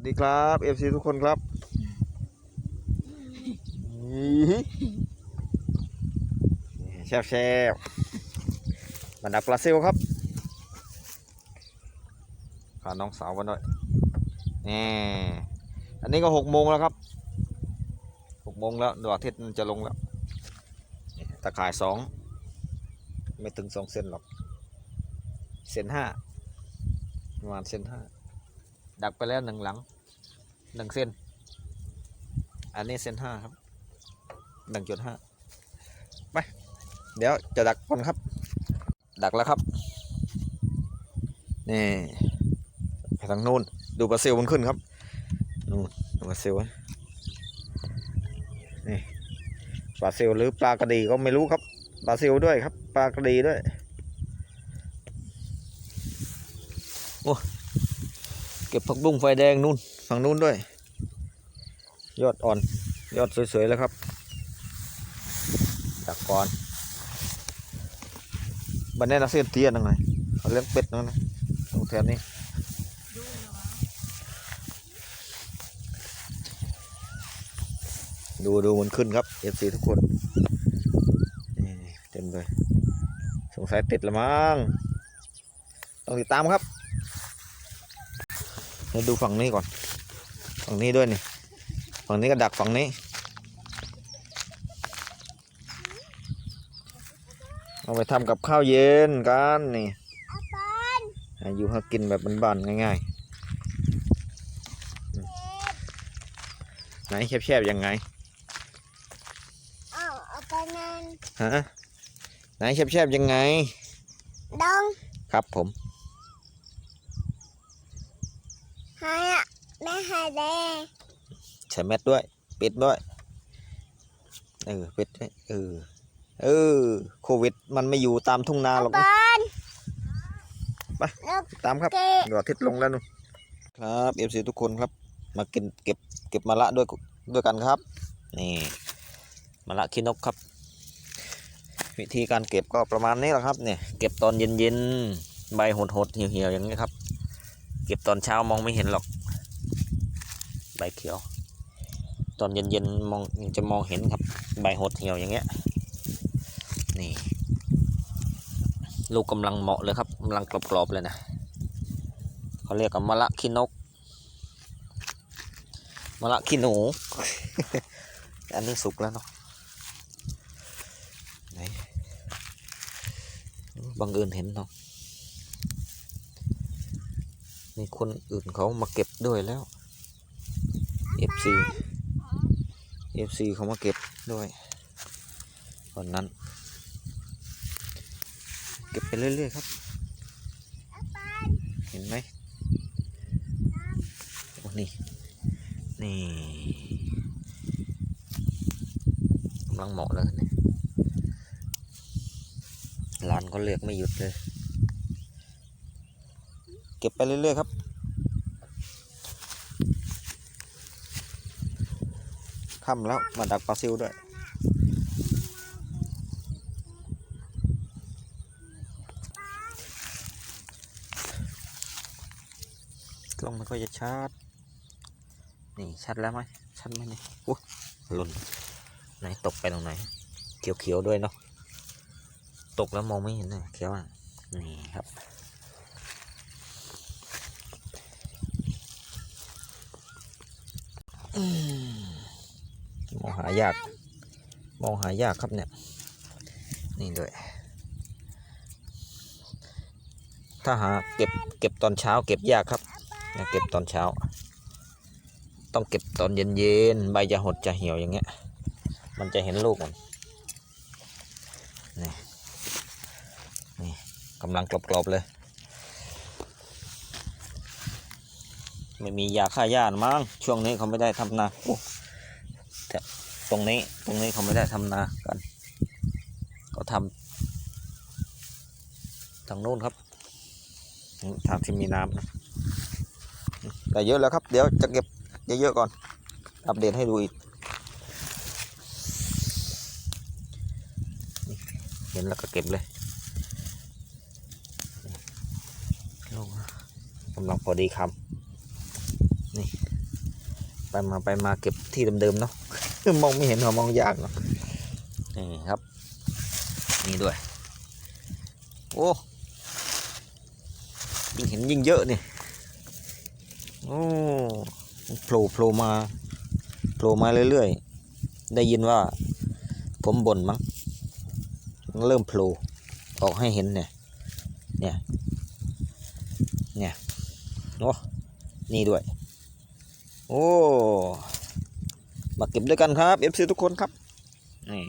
สดีครับเอฟซีทุกคนครับนี่แซ่บแซ่บบรรดาปลาซิลครับพาน้องสาวมาหน่อยนี่อันนี้ก็หกโมงแล้วครับหกโมงแล้วดวงอาทิตย์จะลงแล้วตะข่ายสองไม่ถึงสองเซนหรอกเซนห้าประมาณเซนห้า ดักไปแล้วหนึ่งหลังหนึ่งเส้น อันนี้เส้นห้าครับหนึ่งจุดห้าไป เดี๋ยวจะดักก่อนครับ ดักแล้วครับ นี่ไปทางนู้น ดูปลาซิลมันขึ้นครับ นู่นดูปลาซิลนี่ปลาซิลหรือปลากระดีก็ไม่รู้ครับ ปลาซิลด้วยครับ ปลากระดีด้วย โอ้ เก็บผักบุ้งไฟแดงนู่นฝั่งนู้นด้วย ยอดอ่อน ยอดสวยๆแล้วครับดักก่อนบันนี้เราเส้นเตี้ยนังไงเขาเลี้ยงเป็ดนั่นนะตรงแถวนี้ดูดูมันขึ้นครับเอฟซีทุกคนนี่เต็มเลย สงสัยติดละมั้งต้องติดตามครับ ยวดูฝั่งนี้ก่อน ฝั่งนี้ด้วยนี่ฝั่งนี้ก็ดักฝั่งนี้ เอาไปทำกับข้าวเย็นกันนี่หาอยู่หากินแบบบ้านๆง่ายๆอืมไหนแคบๆยังไงเอาเอาไปนั่นฮะไหนแคบๆยังไงดองครับผม ให้อะแม่ให้แดงใส่แมสด้วยปิดด้วยเออปิดด้วยเออเออโควิดมันไม่อยู่ตามทุ่งนาหรอกบนะอลไปแล้วตามครับเกะดวงอาทิตย์ลงแล้วนู่นครับเอฟซีทุกคนครับ มากินเก็บเก็บมะละด้วยด้วยกันครับ นี่มะละขี้นกครับ วิธีการเก็บก็ประมาณนี้แหละครับเนี่ยเก็บตอนเย็นๆใบหดๆเหี่ยวๆอย่างนี้ครับเก็บตอนเช้ามองไม่เห็นหรอก ใบเขียว ตอนเย็นๆมองจะมองเห็นครับ ใบหดเหี่ยวอย่างเงี้ย นี่ ลูกกำลังเหมาะเลยครับกำลังกรอบๆเลยนะเขาเรียกกันมะละขี้นกมะละขี้หนู อันนี้สุกแล้วเนาะไหนบังเอิญเห็นเนาะ มีคนอื่นเขามาเก็บด้วยแล้ว FC FC เขามาเก็บด้วยตอนนั้น เก็บไปเรื่อยๆครับ เห็นไหมโอ้นี่ นี่กำลังเหมาะเลยนี่หลานก็เรียกไม่หยุดเลย เก็บไปเรื่อยๆครับ ค่ำแล้วมาดักปลาซิวด้วยกล้องไม่ค่อยจะชัด นี่ชัดแล้วไหมชัดไหมเนี่ยโอ้หล่นไหนตกไปตรงไหน เขียวๆด้วยเนาะ ตกแล้วมองไม่เห็นเลยเขียวอะ นี่ครับ มองหายาก มองหายากครับเนี่ย นี่ด้วย ถ้าหาเก็บเก็บตอนเช้า เก็บยากครับเก็บตอนเช้า ต้องเก็บตอนเย็นๆ ใบจะหดจะเหี่ยวอย่างเงี้ย มันจะเห็นลูกมันนี่นี่กำลังกรอบๆเลย ไม่มียาฆ่าหญ้ามั้งช่วงนี้เขาไม่ได้ทำนาโอ้ตรงนี้ตรงนี้เขาไม่ได้ทำนากันเขาทำทางนู้นครับทางที่มีน้ำนะได้เยอะแล้วครับ เดี๋ยวจะเก็บเยอะๆก่อน อัปเดตให้ดูอีก เห็นแล้วก็เก็บเลยลงกำลังพอดีคำนี่ ไปมาไปมาเก็บที่เดิมๆเนาะมองไม่เห็นหรอมองยากเนาะนี่ครับ นี่ด้วย โอ้ยิ่งเห็นยิ่งเยอะนี่โอ้โผล่โผล่มาโผล่มาเรื่อยๆ ได้ยินว่า ผมบ่นมั้งเริ่มโผล่ออกให้เห็นเนี่ย เนี่ย เนี่ย โอ้ นี่ด้วย โอ้มาเก็บด้วยกันครับ FC ทุกคนครับนี่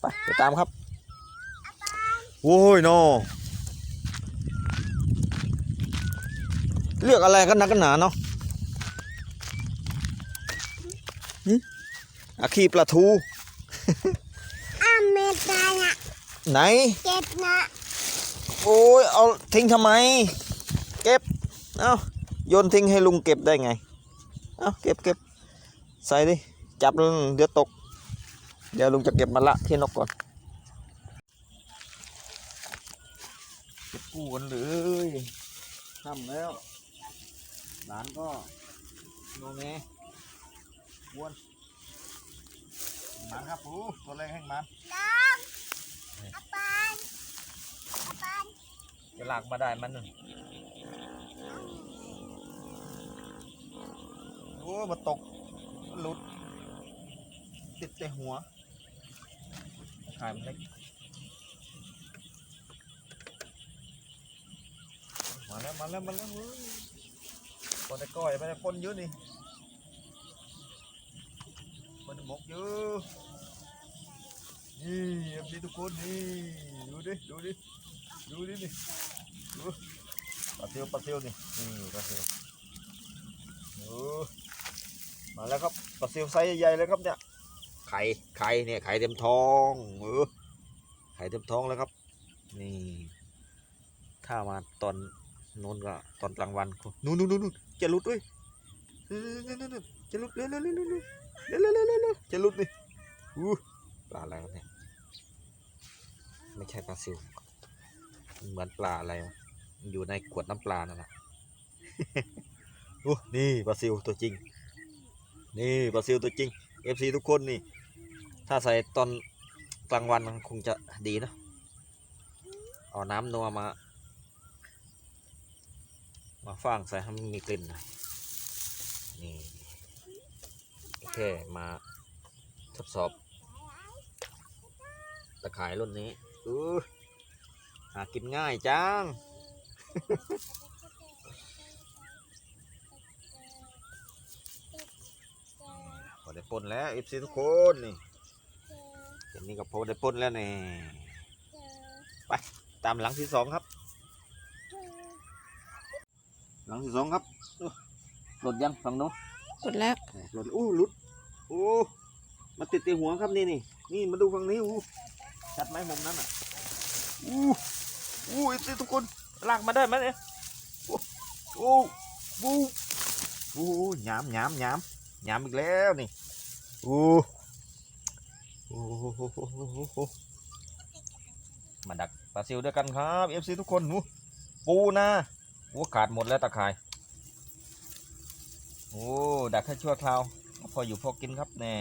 ไปไปตามครับโอ้ยโนเลือกอะไรกันนักกันหนาเนาะหึอาคีปลาทูอ้าวไม่ได้อะไหนเจ็บนะ โอ้ย เอาทิ้งทำไม เก็บ เอา โยนทิ้งให้ลุงเก็บได้ไง เอาเก็บเก็บใส่ดิ จับแล้วเดี๋ยวตก เดี๋ยวลุงจะเก็บมาละที่นกก่อน เก็บกู้กันเลยทำแล้ว หลานก็โนเมวนมันครับปูตัวแรงแห้งมันน้องอาปานอาปานจะลากมาได้มันนึง โอ้มาตกหลุด ติดแต่หัวขายมันเล็กมาแล้วมาแล้วมาแล้วเฮ้ยคนตะก้อยไปแล้วคนเยอะนี่คนบกเยอะนี่เอฟซีทุกคนนี่ดูดิดูดิดูดินี่ดูปลาเซียวปลาเซียวนี่นี่ปลาเซียวโอ้ มาแล้วครับปลาซียวไซส์ใหญ่เลยครับเนี่ย ไข่ ไข่เนี่ยไข่เต็มท้องเออไข่เต็มท้องแล้วครับ นี่ ถ้ามาตอนนู้นก็ตอนกลางวันนู้นนู้นนู้นนู้นจะหลุดด้วยนู้นนู้นนู้นจะหลุดเร็วเร็วเร็วเร็วเร็วเร็วเร็วเร็วจะหลุดนี่อู้ปลาอะไรเนี่ย ไม่ใช่ปลาซิวเหมือนปลาอะไร อยู่ในขวดน้ำปลานั่นแหละโอ้นี่ปลาซิวตัวจริง นี่ปลาซิวตัวจริง FC ทุกคนนี่ ถ้าใส่ตอนกลางวันคงจะดีนะเอาน้ำนัวมา มาฟางใส่ให้มันมีกลิ่นหน่อยนี่โอเคมาทดสอบ ตะข่ายรุ่นนี้อือหากินง่ายจัง พอได้ ปนแล้วเอฟซีทุกคนนี่เห็นนี่กับพอได้ปนแล้วนี่ตามหลังที่สองครับ หลังที่สองครับอู้หลดยังฝั่งโน้นกดแล้วหลดอู้หลุดโอ้มาติดตีหัวครับนี่นี่นี่มาดูฝั่งนี้อู้ชัดไหมมุมนั้นอะอู้อู้เอฟซีทุกคนลากมาได้ไหมเนี่ยโอ้โอ้โอ้โอ้หยามหยามหยามหยามอีกแล้วนี่ โอ้โหมาดักปลาซิวด้วยกันครับเอฟซีทุกคนหนูปูนะโอ้ขาดหมดแล้วตะข่าย โอ้ ดักแค่ชั่วคราว พออยู่พอกินครับแน่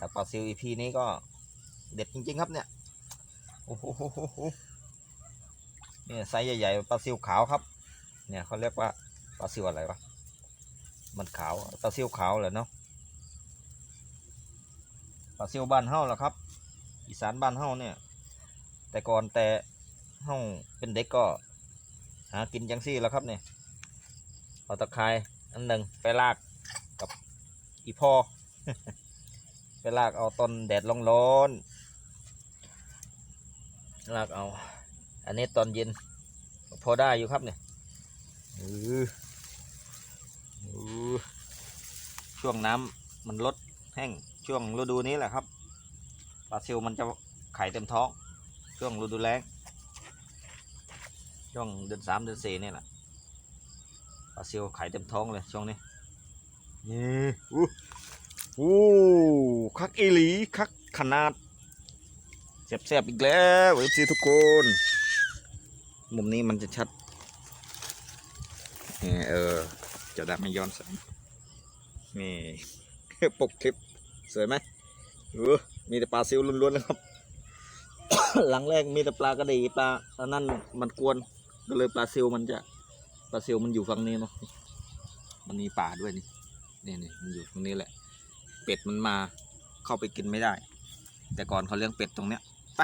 ดักปลาซิวอีพีนี้ก็เด็ดจริง ๆ ครับเนี่ย โอ้โหเนี่ยไซส์ใหญ่ๆปลาซิวขาวครับ เนี่ยเขาเรียกว่าปลาซิวอะไรวะ มันขาว ปลาซิวขาวเหรอเนาะ ปลาซิวบ้านเฮ้าเหรอครับ อีสานบ้านเฮ้าเนี่ย แต่ก่อนแต่เฮ้าเป็นเด็กก็หากินจังซี่แล้วครับเนี่ยเอาตะไคร้อันหนึ่งไปลากกับอีพ่อไปลากเอาต้นแดดร้อนๆลากเอา อันนี้ตอนเย็น พอได้อยู่ครับเนี่ยอืออือช่วงน้ำมันลดแห้ง ช่วงฤดูนี้แหละครับปลาซิวมันจะไข่เต็มท้อง ช่วงฤดูแล้งช่วงเดือนสามเดือนสี่นี่แหละปลาซิวไข่เต็มท้องเลยช่วงนี้นี่อู้อู้คักอีหลีคักขนาดแซ่บๆอีกแล้วเอฟซีทุกคน มุมนี้มันจะชัดนี่เออจะได้ไม่ย้อนแสงนี่ ปกคลิป สวยไหมมีแต่ปลาซิวล้วนๆนะครับ หลังแรกมีแต่ปลากระดีปลาอันนั้นมันกวนก็เลยปลาซิวมันจะปลาซิวมันอยู่ฝั่งนี้เนาะมันมีป่าด้วยนี่นี่นี่มันอยู่ตรงนี้แหละ เป็ดมันมาเข้าไปกินไม่ได้ แต่ก่อนเขาเลี้ยงเป็ดตรงเนี้ยไป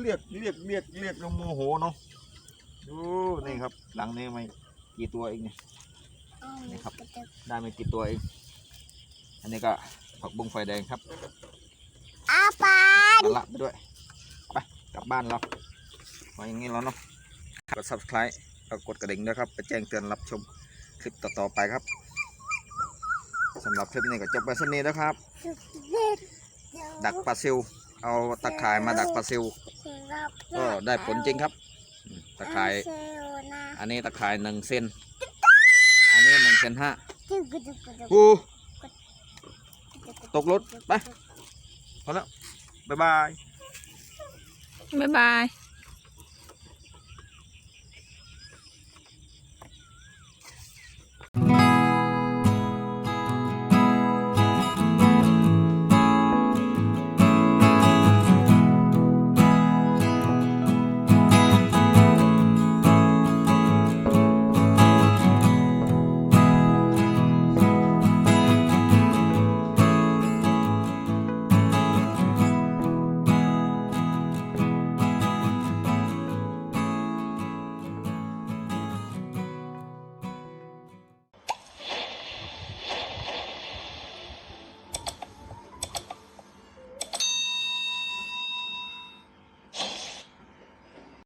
เรียกเรียกเรียกเรียกล้วโมโหเนาะโอ้นี่ครับ หลังนี้ไม่กี่ตัวเองเนี่ย นี่ครับ ได้ไม่กี่ตัวเองอันนี้ก็ผักบุ้งไฟแดงครับอาปามะละไปด้วย ไปกลับบ้านเราพออย่างนี้แล้วเนาะกด subscribe แล้วกดกระดิ่งด้วยครับ ไปแจ้งเตือนรับชมคลิปต่อๆไปครับสำหรับคลิปนี้ก็จบไปสักนี้แล้วครับ ดักปลาซิว เอาตะข่ายมาดักปลาซิวก็ได้ผลจริงครับอืมตะข่าย อันนี้ตะข่ายหนึ่งเซน อันนี้หนึ่งเซนห้ากูตกรถ ไปพอแล้ว บ๊ายบาย บ๊ายบาย